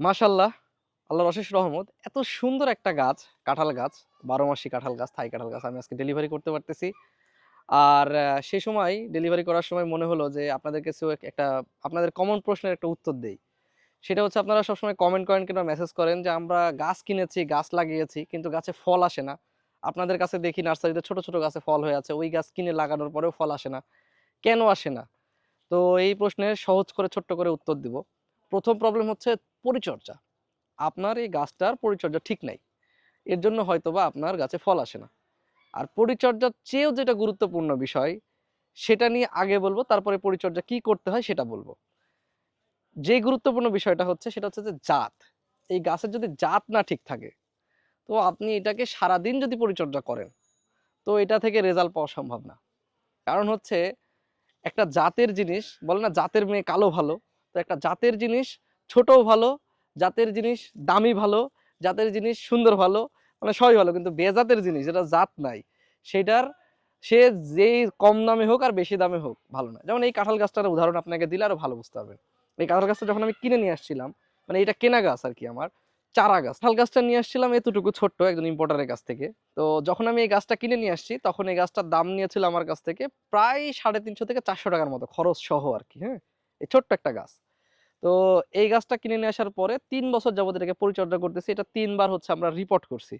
মাশাল্লাহ, আল্লাহর অশেষ রহমত। এত সুন্দর একটা গাছ, কাঁঠাল গাছ, বারো মাসি কাঁঠাল গাছ, থাই কাঁঠাল গাছ আমি আজকে ডেলিভারি করতে পারতেছি। আর সেই সময় ডেলিভারি করার সময় মনে হলো যে আপনাদের কাছেও একটা, আপনাদের কমন প্রশ্নের একটা উত্তর দেই। সেটা হচ্ছে আপনারা সবসময় কমেন্ট করেন কিংবা মেসেজ করেন যে আমরা গাছ কিনেছি, গাছ লাগিয়েছি, কিন্তু গাছে ফল আসে না। আপনাদের কাছে দেখি নার্সারিতে ছোট ছোট গাছে ফল হয়ে আছে, ওই গাছ কিনে লাগানোর পরেও ফল আসে না। কেন আসে না? তো এই প্রশ্নের সহজ করে, ছোট্ট করে উত্তর দিব। প্রথম প্রবলেম হচ্ছে পরিচর্যা। আপনার এই গাছটার পরিচর্যা ঠিক নাই। এর জন্য হয়তোবা আপনার গাছে ফল আসে না। আর পরিচর্যার চেয়েও যেটা গুরুত্বপূর্ণ বিষয়, সেটা নিয়ে আগে বলব, তারপরে পরিচর্যা কি করতে হয় সেটা বলব। যে গুরুত্বপূর্ণ বিষয়টা হচ্ছে, সেটা হচ্ছে যে জাত। এই গাছের যদি জাত না ঠিক থাকে, তো আপনি এটাকে সারাদিন যদি পরিচর্যা করেন, তো এটা থেকে রেজাল্ট পাওয়া সম্ভব না। কারণ হচ্ছে, একটা জাতের জিনিস, বলে না জাতের মেয়ে কালো ভালো, তো একটা জাতের জিনিস ছোটও ভালো, জাতের জিনিস দামি ভালো, জাতের জিনিস সুন্দর ভালো মানে সবই ভালো, কিন্তু বেজাতের জিনিস, যেটা জাত নাই, সেটার সে যেই কম দামে হোক আর বেশি দামে হোক, ভালো না যেমন এই কাঁঠাল গাছটার উদাহরণ আপনাকে দিলে আরও ভালো বুঝতে পারবেন। এই কাঁঠাল গাছটা যখন আমি কিনে নিয়ে আসছিলাম মানে এটা কেনা গাছ আর কি আমার, চারা গাছ, কাঁঠাল গাছটা নিয়ে আসছিলাম এতটুকু ছোট্ট একজন ইম্পোর্টারের কাছ থেকে। তো যখন আমি এই গাছটা কিনে নিয়ে আসছি, তখন এই গাছটার দাম নিয়েছিল আমার কাছ থেকে প্রায় সাড়ে তিনশো থেকে চারশো টাকার মতো খরচ সহ আর কি হ্যাঁ? এই ছোট্ট একটা গাছ। তো এই গাছটা কিনে নিয়ে আসার পরে তিন বছর যাবত এটাকে পরিচর্যা করতেছি। এটা তিনবার হচ্ছে আমরা রিপোর্ট করছি।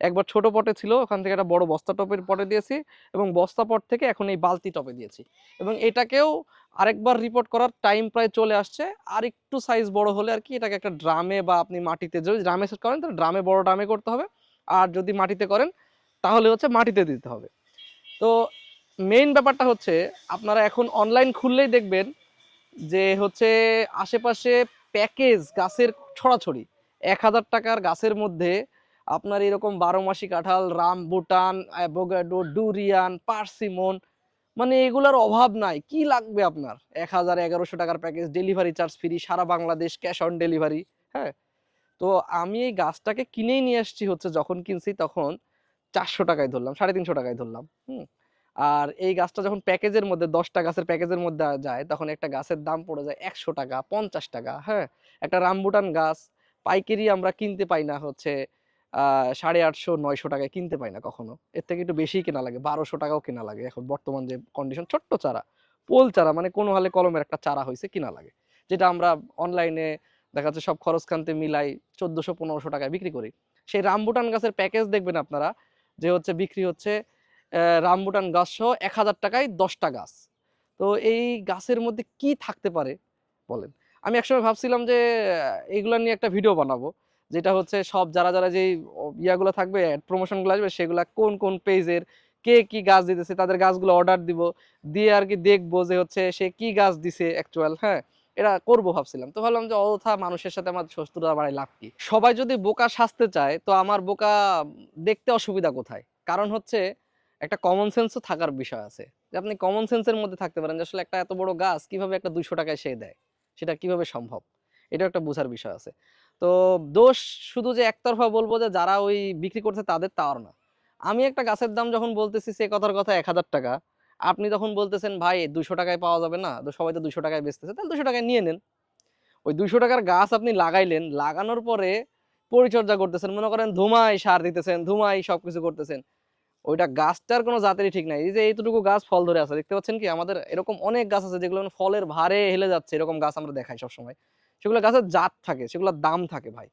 একবার ছোট পটে ছিল, ওখান থেকে একটা বড় বস্তা টপের পটে দিয়েছি এবং বস্তা পট থেকে এখন এই বালতি টপে দিয়েছি। এবং এটাকেও আরেকবার রিপোর্ট করার টাইম প্রায় চলে আসছে। আর একটু সাইজ বড় হলে আর কি এটাকে একটা ড্রামে বা আপনি মাটিতে যদি ড্রামে সেট করেন, তাহলে ড্রামে বড় ড্রামে করতে হবে। আর যদি মাটিতে করেন, তাহলে হচ্ছে মাটিতে দিতে হবে। তো মেইন ব্যাপারটা হচ্ছে, আপনারা এখন অনলাইন খুললেই দেখবেন যে হচ্ছে আশেপাশে প্যাকেজ গাছের ছড়াছড়ি। এক হাজার টাকার গাছের মধ্যে আপনার এরকম বারো মাসি কাঁঠাল, রামবুটান, অ্যাভোগাডো, ডুরিয়ান, পার্সিমন মানে এগুলোর অভাব নাই। কি লাগবে আপনার? এক হাজার এগারোশো টাকার প্যাকেজ, ডেলিভারি চার্জ ফ্রি, সারা বাংলাদেশ ক্যাশ অন ডেলিভারি হ্যাঁ? তো আমি এই গাছটাকে কিনেই নিয়ে আসছি হচ্ছে, যখন কিনছি তখন চারশো টাকায় ধরলাম, সাড়ে তিনশো টাকায় ধরলাম, হুম? আর এই গাছটা যখন প্যাকেজের মধ্যে, দশটা গাছের প্যাকেজের মধ্যে যায়, তখন একটা গাছের দাম পড়ে যায় একশো টাকা, পঞ্চাশ টাকা হ্যাঁ? একটা রামবুটান গাছ, পাইকারি আমরা কিনতে পাই না হচ্ছে সাড়ে আটশো, নয়শো টাকায় কিনতে পাই না কখনো। এর থেকে একটু বেশি কেনা লাগে, বারোশো টাকাও কেনা লাগে। এখন বর্তমান যে কন্ডিশন ছোট্ট চারা, পোল চারা মানে কোনো হালে কলমের একটা চারা হয়েছে কিনা লাগে। যেটা আমরা অনলাইনে দেখা যাচ্ছে সব খরচ খানতে মিলাই চোদ্দশো, পনেরোশো টাকায় বিক্রি করি। সেই রামবুটান গাছের প্যাকেজ দেখবেন আপনারা, যে হচ্ছে বিক্রি হচ্ছে রামবুটান গাছ সহ এক হাজার টাকায় দশটা গাছ। তো এই গাছের মধ্যে কি থাকতে পারে বলেন? আমি একসময় ভাবছিলাম যে আহ, এইগুলা নিয়ে একটা ভিডিও বানাবো যেটা হচ্ছে সব যারা যারা যেই ইয়াগুলো থাকবে প্রমোশনগুলো আসবে সেগুলা কোন কোন পেজের কে কি গাছ দিতেছে তাদের গাছগুলো অর্ডার দিব দিয়ে আর কি দেখব যে হচ্ছে সে কি গাছ দিছে অ্যাকচুয়াল হ্যাঁ? এটা করব ভাবছিলাম। তো ভাবলাম যে অযথা মানুষের সাথে আমার শত্রুতা বাড়ায় লাভ কি? সবাই যদি বোকা সাজতে চায় তো আমার বোকা দেখতে অসুবিধা কোথায়? কারণ হচ্ছে একটা কমন সেন্সও থাকার বিষয় আছে। যে আপনি কমন সেন্সের মধ্যে থাকতে পারেন যে আসলে একটা এত বড় গাছ কীভাবে একটা দুইশো টাকায় সে দেয়? সেটা কীভাবে সম্ভব? এটা একটা বোঝার বিষয় আছে। তো দোষ শুধু যে একতরফা বলব যে যারা ওই বিক্রি করছে তাদের তার না। আমি একটা গাছের দাম যখন বলতেছি সে কথার কথা এক হাজার টাকা। আপনি তখন বলতেছেন, ভাই দুশো টাকায় পাওয়া যাবে না। তো সবাই তো দুশো টাকায় বেচতেছে। তাহলে দুশো টাকায় নিয়ে নেন। ওই দুইশো টাকার গাছ আপনি লাগাইলেন, লাগানোর পরে পরিচর্যা করতেছেন। মনে করেন ধুমাই সার দিতেছেন ধুমাই সবকিছু করতেছেন। ওইটা গাছটার কোনো জাতেরই ঠিক নাই। এই যে এইটুকু গাছ ফল ধরে আছে দেখতে পাচ্ছেন কি? আমাদের এরকম অনেক গাছ আছে যেগুলো ফলের ভারে হেলে যাচ্ছে এরকম গাছ আমরা দেখাই সবসময়। সেগুলো গাছের জাত থাকে সেগুলোর দাম থাকে ভাই।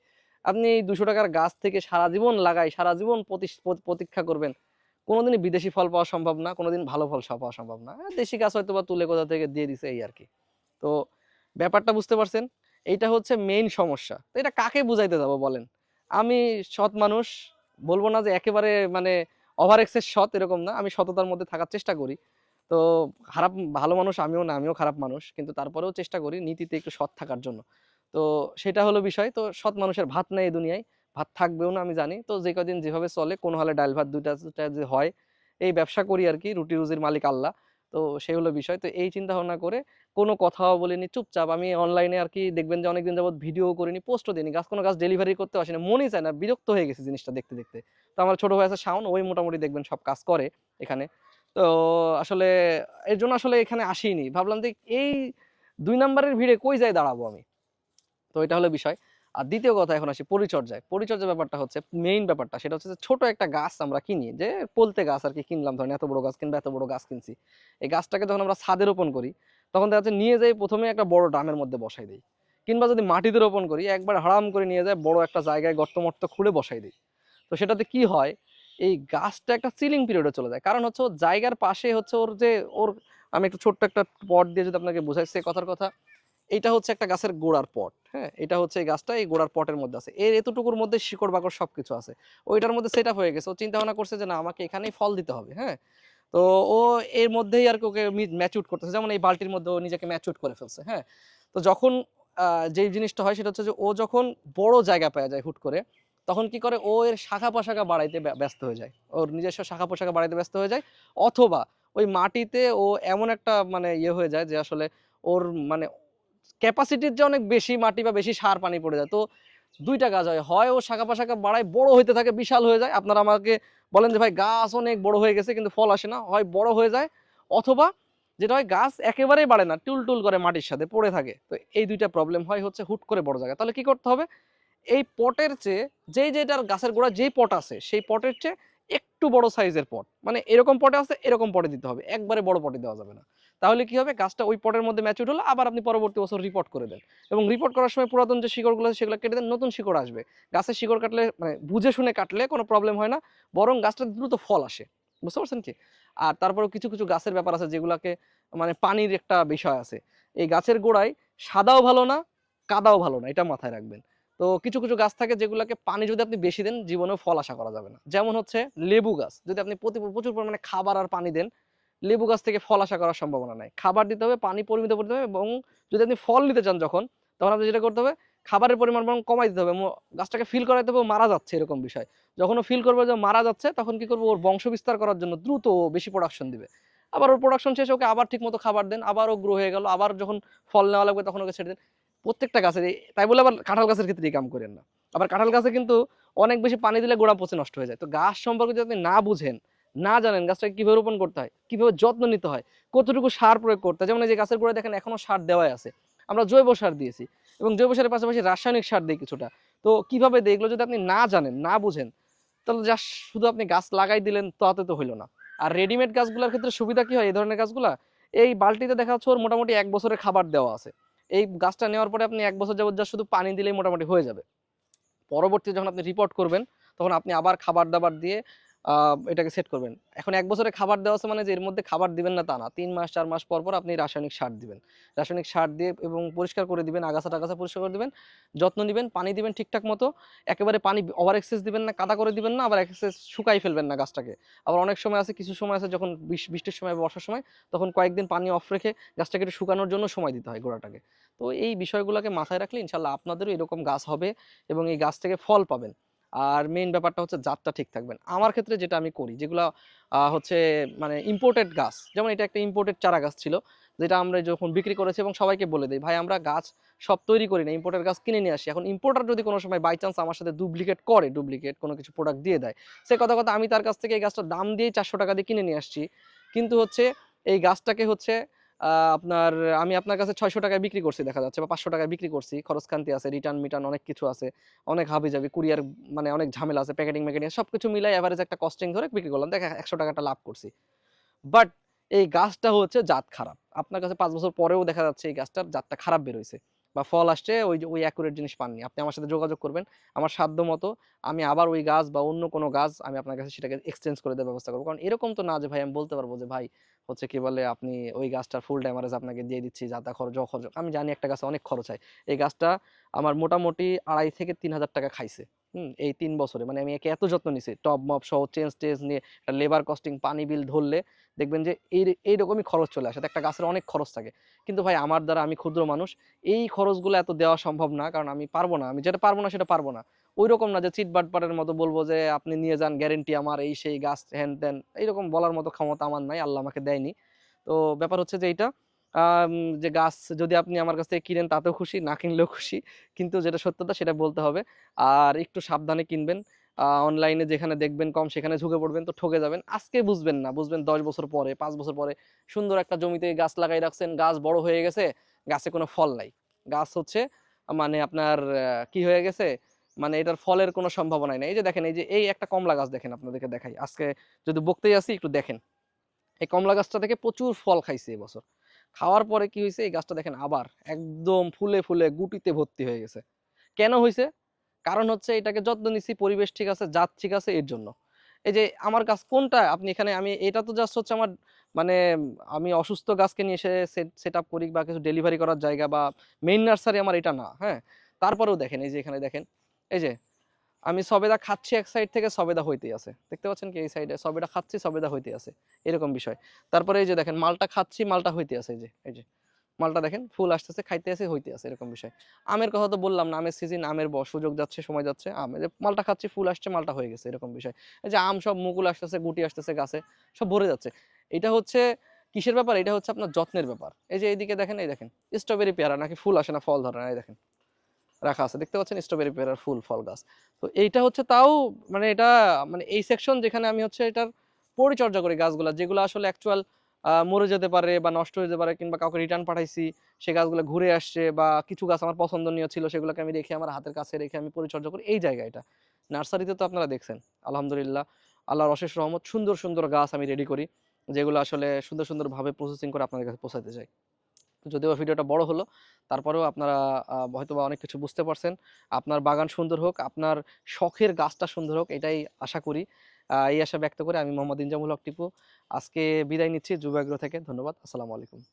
আপনি এই দুশো টাকার গাছ থেকে সারা জীবন লাগাই সারা জীবন প্রতীক্ষা করবেন কোনোদিনই বিদেশি ফল পাওয়া সম্ভব না কোনোদিন ভালো ফল পাওয়া সম্ভব না। হ্যাঁ, দেশি গাছ হয়তো বা তুলে কোথা থেকে দিয়ে দিছে এই আর কি তো ব্যাপারটা বুঝতে পারছেন? এইটা হচ্ছে মেইন সমস্যা। তো এটা কাকে বুঝাইতে যাব বলেন? আমি সৎ মানুষ বলব না যে একেবারে মানে ওভার এক্সেস সৎ এরকম না, আমি সততার মধ্যে থাকার চেষ্টা করি। তো খারাপ ভালো মানুষ আমিও না, আমিও খারাপ মানুষ, কিন্তু তারপরেও চেষ্টা করি নীতিতে একটু সৎ থাকার জন্য। তো সেটা হলো বিষয়, তো সৎ মানুষের ভাত নেই এই দুনিয়ায়, ভাত থাকবেও না আমি জানি। তো যে কদিন যেভাবে চলে, কোনো হলে ডাল ভাত দুইটা যে হয়, এই ব্যবসা করি আর কি রুটি রুজির মালিক আল্লাহ। তো সেই হলো বিষয়। তো এই চিন্তা ভাবনা করে কোনো কথাও বলিনি, চুপচাপ আমি অনলাইনে আর কি দেখবেন যে অনেকদিন যাবত ভিডিও করিনি পোস্টও দিইনি। গাছ কোনো গাছ ডেলিভারি করতে আসেনি, মনই চায় না, বিরক্ত হয়ে গেছে জিনিসটা দেখতে দেখতে। তো আমার ছোট ভাই আছে শাওন, ওই মোটামুটি দেখবেন সব কাজ করে এখানে। তো আসলে এর জন্য আসলে এখানে আসিনি ভাবলাম যে এই দুই নাম্বারের ভিড়ে কই যাই দাঁড়াবো আমি? তো এটা হলো বিষয়। আর দ্বিতীয় কথা এখন আসি পরিচর্যায়। পরিচর্যা ব্যাপারটা হচ্ছে মেইন ব্যাপারটা সেটা হচ্ছে ছোট একটা গাছ আমরা কিনি, যে পলতে গাছ আর কি কিনলাম, ধরেন এত বড় গাছ কিনবা, এত বড় গাছ কিনছি। এই গাছটাকে যখন আমরা ছাদে রোপণ করি, তখন দেখা যাচ্ছে নিয়ে যাই প্রথমে একটা বড় ড্রামের মধ্যে বসাই দিই। কিংবা যদি মাটিতে রোপণ করি, একবার হারাম করে নিয়ে যায় বড় একটা জায়গায় গর্ত মর্ত খুঁড়ে বসাই দিই। তো সেটাতে কি হয়, এই গাছটা একটা সিলিং পিরিয়ডে চলে যায়। কারণ হচ্ছে ওর জায়গার পাশে হচ্ছে ওর যে, ওর, আমি একটু ছোট্ট একটা পট দিয়ে যদি আপনাকে বোঝাই, সে কথার কথা এইটা হচ্ছে একটা গাছের গোড়ার পট হ্যাঁ? এটা হচ্ছে এই গাছটা এই গোড়ার পটের মধ্যে আছে। এর এতটুকুর মধ্যে শিকড় বাকড় সবকিছু আছে। ওইটার মধ্যে সেট হয়ে গেছে। ও চিন্তা ভাবনা করছে যে না, আমাকে এখানেই ফল দিতে হবে হ্যাঁ? তো ও এর মধ্যেই আর কি ওকে ম্যাচুট করতেছে। যেমন এই বালতির মধ্যে ও নিজেকে ম্যাচুট করে ফেলছে হ্যাঁ? তো যখন যেই জিনিসটা হয় সেটা হচ্ছে যে ও যখন বড় জায়গা পাওয়া যায় হুট করে, তখন কি করে? ও এর শাখা পোশাখা বাড়াইতে ব্যস্ত হয়ে যায়। ওর নিজস্ব শাখা পোশাখা বাড়াইতে ব্যস্ত হয়ে যায়। অথবা ওই মাটিতে ও এমন একটা মানে ইয়ে হয়ে যায় যে আসলে ওর মানে ক্যাপাসিটির যে অনেক বেশি মাটি বা বেশি সার পানি পড়ে যায়, তো দুইটা কাজ হয়। হয় ও শাখা পাশাখা বাড়ায়, বড় হইতে থাকে, বিশাল হয়ে যায়। আপনারা আমাকে বলেন যে, ভাই, গাছ অনেক বড় হয়ে গেছে, কিন্তু ফল আসে না। হয় বড় হয়ে যায়, অথবা যেটা হয়, গাছ একেবারেই বাড়ে না টুল টুল করে মাটির সাথে পড়ে থাকে। তো এই দুইটা প্রবলেম হয় হচ্ছে হুট করে বড় জায়গা তাহলে কি করতে হবে? এই পটের চেয়ে, যেই যেটার গাছের গোড়া যেই পট আছে, সেই পটের চেয়ে একটু বড় সাইজের পট। মানে এরকম পটে আছে, এরকম পটে দিতে হবে। একবারে বড় পটে দেওয়া যাবে না। তাহলে কি হবে? গাছটা ওই পটের মধ্যে ম্যাচুর হলো, আবার আপনি পরবর্তী বছর রিপোর্ট করে দেন। এবং রিপোর্ট করার সময় পুরাতন যে শিকড়গুলো আছে, সেগুলো কেটে দেন, নতুন শিকড় আসবে। গাছের শিকড় কাটলে মানে বুঝে শুনে কাটলে কোনো প্রবলেম হয় না, বরং গাছটা দ্রুত ফল আসে। বুঝতে পারছেন কি? আর তারপরেও কিছু কিছু গাছের ব্যাপার আছে যেগুলোকে মানে পানির একটা বিষয় আছে। এই গাছের গোড়ায় সাদাও ভালো না, কাদাও ভালো না, এটা মাথায় রাখবেন। তো কিছু কিছু গাছ থাকে যেগুলোকে পানি যদি আপনি বেশি দেন, জীবনেও ফল আশা করা যাবে না। যেমন হচ্ছে লেবু গাছ। যদি আপনি প্রতি, প্রচুর পরিমাণে খাবার আর পানি দেন লেবু গাছ থেকে ফল আশা করার সম্ভাবনা নাই। খাবার দিতে হবে, পানি পরিমিত করতে হবে এবং যদি আপনি ফল নিতে চান যখন, তখন আপনি যেটা করতে হবে, খাবারের পরিমাণ বরং কমাই দিতে হবে গাছটাকে ফিল করাইতে হবে মারা যাচ্ছে এরকম বিষয়। যখন ফিল করবে যে মারা যাচ্ছে, তখন কি করব? ওর বংশ বিস্তার করার জন্য দ্রুত বেশি প্রোডাকশন দিবে। আবার ওর প্রোডাকশন শেষ ওকে আবার ঠিক মতো খাবার দেন, আবার ও গ্রো হয়ে গেল, আবার যখন ফল নেওয়া লাগবে তখন ওকে ছেড়ে দেন। প্রত্যেকটা গাছের তাই বলে আবার কাঁঠাল গাছের ক্ষেত্রে এই কাম করেন না। আবার কাঁঠাল গাছে কিন্তু অনেক বেশি পানি দিলে গোড়া পচে নষ্ট হয়ে যায়। তো গাছ সম্পর্কে যদি আপনি না বুঝেন না জানেন গাছটাকে কীভাবে রোপণ করতে হয়, কীভাবে যত্ন নিতে হয়, কতটুকু সার প্রয়োগ করতে হয়। যেমন এই যে গাছের গোড়ায় দেখেন এখনও সার দেওয়াই আছে। আমরা জৈব সার দিয়েছি এবং জৈব সারের পাশাপাশি রাসায়নিক সার দিই কিছুটা। তো কীভাবে দিই এগুলো যদি আপনি না জানেন, না বুঝেন, তাহলে যা শুধু আপনি গাছ লাগাই দিলেন তাতে তো হইল না। আর রেডিমেড গাছগুলোর ক্ষেত্রে সুবিধা কি হয়? এই ধরনের গাছগুলা, এই বালতিতে দেখা যাচ্ছে ওর মোটামুটি এক বছরের খাবার দেওয়া আছে। এই গাছটা নেওয়ার পরে আপনি এক বছর যাবত যা শুধু পানি দিলেই মোটামুটি হয়ে যাবে। পরবর্তী যখন আপনি রিপোর্ট করবেন, তখন আপনি আবার খাবার দাবার দিয়ে এটাকে সেট করবেন। এখন এক বছরে খাবার দেওয়া আছে মানে যে এর মধ্যে খাবার দিবেন না তা না। তিন মাস, চার মাস পর পর আপনি রাসায়নিক সার দিবেন। রাসায়নিক সার দিয়ে এবং পরিষ্কার করে দিবেন, আগাছা টাগাছা পরিষ্কার করে দিবেন, যত্ন দিবেন পানি দিবেন ঠিকঠাক মতো। একেবারে পানি ওভার এক্সেস দিবেন না, কাদা করে দিবেন না, আবার এক্সেস শুকাই ফেলবেন না গাছটাকে। আবার অনেক সময় আছে, কিছু সময় আছে যখন বৃষ- বৃষ্টির সময় বর্ষার সময়, তখন কয়েকদিন পানি অফ রেখে গাছটাকে একটু শুকানোর জন্য সময় দিতে হয় গোড়াটাকে। তো এই বিষয়গুলোকে মাথায় রাখলে ইনশাল্লাহ আপনাদেরও এরকম গাছ হবে এবং এই গাছ থেকে ফল পাবেন। আর মেইন ব্যাপারটা হচ্ছে জাতটা ঠিক থাকবেন আমার ক্ষেত্রে যেটা আমি করি, যেগুলো হচ্ছে মানে ইম্পোর্টেড গাছ, যেমন এটা একটা ইম্পোর্টেড চারা গাছ ছিল, যেটা আমরা যখন বিক্রি করেছি এবং সবাইকে বলে দিই, ভাই, আমরা গাছ সব তৈরি করি না ইম্পোর্টেড গাছ কিনে নিয়ে আসি। এখন ইম্পোর্টার যদি কোনো সময় বাই চান্স আমার সাথে ডুপ্লিকেট করে ডুপ্লিকেট কোনো কিছু প্রোডাক্ট দিয়ে দেয়, সে কথা কথা আমি তার কাছ থেকে এই গাছটার দাম দিয়েই চারশো টাকা দিয়ে কিনে নিয়ে আসছি। কিন্তু হচ্ছে এই গাছটাকে হচ্ছে আপনার, আমি আপনার কাছে ছয়শো টাকায় বিক্রি করছি দেখা যাচ্ছে, বা পাঁচশো টাকায় বিক্রি করছি, খরচকান্তি আছে রিটার্ন মিটার্ন অনেক কিছু আছে, অনেক হাবি যাবি কুরিয়ার মানে অনেক ঝামেলা আছে প্যাকেটিং ম্যাকেটিং সব কিছু মিলাই অ্যাভারেজ একটা কস্টিং ধরে বিক্রি করলাম দেখা একশো টাকাটা লাভ করছি। বাট এই গাছটা হচ্ছে জাত খারাপ, আপনার কাছে পাঁচ বছর পরেও দেখা যাচ্ছে এই গাছটার জাতটা খারাপ বেরোইছে, বা ফল আসছে, ওই ওই অ্যাকুরেট জিনিস পাননি, আপনি আমার সাথে যোগাযোগ করবেন, আমার সাধ্য মতো আমি আবার ওই গাছ বা অন্য কোনো গাছ আমি আপনার কাছে সেটাকে এক্সচেঞ্জ করে দেওয়ার ব্যবস্থা করব। কারণ এরকম তো না যে ভাই, আমি বলতে পারব যে ভাই হচ্ছে কি বলে, আপনি ওই গাছটার ফুল ড্যামারেজ আপনাকে দিয়ে দিচ্ছি যাতা খরচ য খরচ, আমি জানি একটা গাছে অনেক খরচ হয়। এই গাছটা আমার মোটামুটি আড়াই থেকে তিন হাজার টাকা খাইছে। হুম, এই তিন বছরে। মানে আমি একে এত যত্ন নিছি টপ মপ সহ চেঞ্জ টেঞ্জ নিয়ে একটা লেবার কস্টিং পানি বিল ধরলে দেখবেন যে এই, এইরকমই খরচ চলে আসে। তো একটা গাছের অনেক খরচ থাকে। কিন্তু ভাই, আমার দ্বারা আমি ক্ষুদ্র মানুষ, এই খরচগুলো এত দেওয়া সম্ভব না, কারণ আমি পারব না। আমি যেটা পারব না, সেটা পারব না। ওই রকম না যে চিট বাটপাটের মতো বলব যে, আপনি নিয়ে যান গ্যারেন্টি আমার এই সেই গাছ হ্যান ত্যান এইরকম বলার মতো ক্ষমতা আমার নাই, আল্লাহ আমাকে দেয়নি। তো ব্যাপার হচ্ছে যে এইটা যে গাছ যদি আপনি আমার কাছ থেকে কিনেন, তাতেও খুশি, না কিনলেও খুশি। কিন্তু যেটা সত্যতা, সেটা বলতে হবে। আর একটু সাবধানে কিনবেন। অনলাইনে যেখানে দেখবেন কম, সেখানে ঝুঁকে পড়বেন, তো ঠকে যাবেন। আজকে বুঝবেন না, বুঝবেন দশ বছর পরে, পাঁচ বছর পরে। সুন্দর একটা জমিতে গাছ লাগাই রাখছেন, গাছ বড় হয়ে গেছে, গাছে কোনো ফল নাই। গাছ হচ্ছে মানে আপনার কি হয়ে গেছে? মানে এটার ফলের কোনো সম্ভাবনাই নেই। এই যে দেখেন, এই যে, এই একটা কমলা গাছ দেখেন আপনাদেরকে দেখাই। আজকে যদি বকতেই আসি, একটু দেখেন। এই কমলা গাছটা থেকে প্রচুর ফল খাইছে এবছর খাওয়ার পরে কি হয়েছে এই গাছটা দেখেন আবার একদম ফুলে ফুলে গুটিতে ভর্তি হয়ে গেছে। কেন হয়েছে কারণ হচ্ছে এটাকে যত্ন নিচ্ছি পরিবেশ ঠিক আছে, জাত ঠিক আছে, এর জন্য। এই যে, আমার গাছ কোনটা? আপনি এখানে, আমি, এটা তো জাস্ট হচ্ছে আমার মানে আমি অসুস্থ গাছকে নিয়ে এসে সেট আপ করি বা কিছু ডেলিভারি করার জায়গা বা মেইন নার্সারি আমার এটা না হ্যাঁ? তারপরেও দেখেন, এই যে এখানে দেখেন এই যে, আমি সবেদা খাচ্ছি এক সাইড থেকে সবেদা হইতেই আছে। দেখতে পাচ্ছেন কি এই সাইডে সবেদা খাচ্ছি, সবেদা হইতে আছে। এরকম বিষয়। তারপরে এই যে দেখেন, মালটা খাচ্ছি, মালটা হইতে আছে এই যে এই যে। মালটা দেখেন, ফুল আসতেছে খাইতে আছে হইতে আছে, এরকম বিষয়। আমের কথা তো বললাম না, আমের সিজন আমের সুযোগ যাচ্ছে, সময় যাচ্ছে। আম, এই যে মালটা খাচ্ছি, ফুল আসছে, মালটা হয়ে গেছে, এরকম বিষয়। এই যে আম সব মুকুল আসতেছে, গুটি আসতেছে গাছে, সব ভরে যাচ্ছে। এটা হচ্ছে কিসের ব্যাপার? এটা হচ্ছে আপনার যত্নের ব্যাপার। এই যে এইদিকে দেখেন, এই দেখেন স্ট্রবেরি পেয়ারা, নাকি ফুল আসে না, ফল ধরে না, এই দেখেন। রাখা আছে। দেখতে পাচ্ছেন স্ট্রবেরি পেয়ারার ফুল ফল গাছ। তো এইটা হচ্ছে তাও মানে এটা মানে এই সেকশন যেখানে আমি হচ্ছে এটার পরিচর্যা করি গাছগুলা, যেগুলো আসলে অ্যাকচুয়াল মরে যেতে পারে বা নষ্ট হয়ে যেতে পারে কিংবা কাউকে রিটার্ন পাঠাইছি, সে গাছগুলো ঘুরে আসছে বা কিছু গাছ আমার পছন্দনীয় ছিল সেগুলোকে আমি রেখে আমার হাতের কাছে রেখে আমি পরিচর্যা করি। এই জায়গা এটা। নার্সারিতে তো আপনারা দেখছেন, আলহামদুলিল্লাহ। আল্লাহর অশেষ রহমত, সুন্দর সুন্দর গাছ আমি রেডি করি, যেগুলো আসলে সুন্দর সুন্দরভাবে প্রসেসিং করে আপনাদের কাছে পৌঁছাতে চাই। যদিও ভিডিওটা বড় হলো, তারপরেও আপনারা হয়তোবা অনেক কিছু বুঝতে পারছেন। আপনার বাগান সুন্দর হোক, আপনার শখের গাছটা সুন্দর হোক, এটাই আশা করি। এই আশা ব্যক্ত করে আমি মোহাম্মদ ইনজামুল হক টিপু। আজকে বিদায় নিচ্ছি যুবাগ্র থেকে। ধন্যবাদ। আসসালামু আলাইকুম।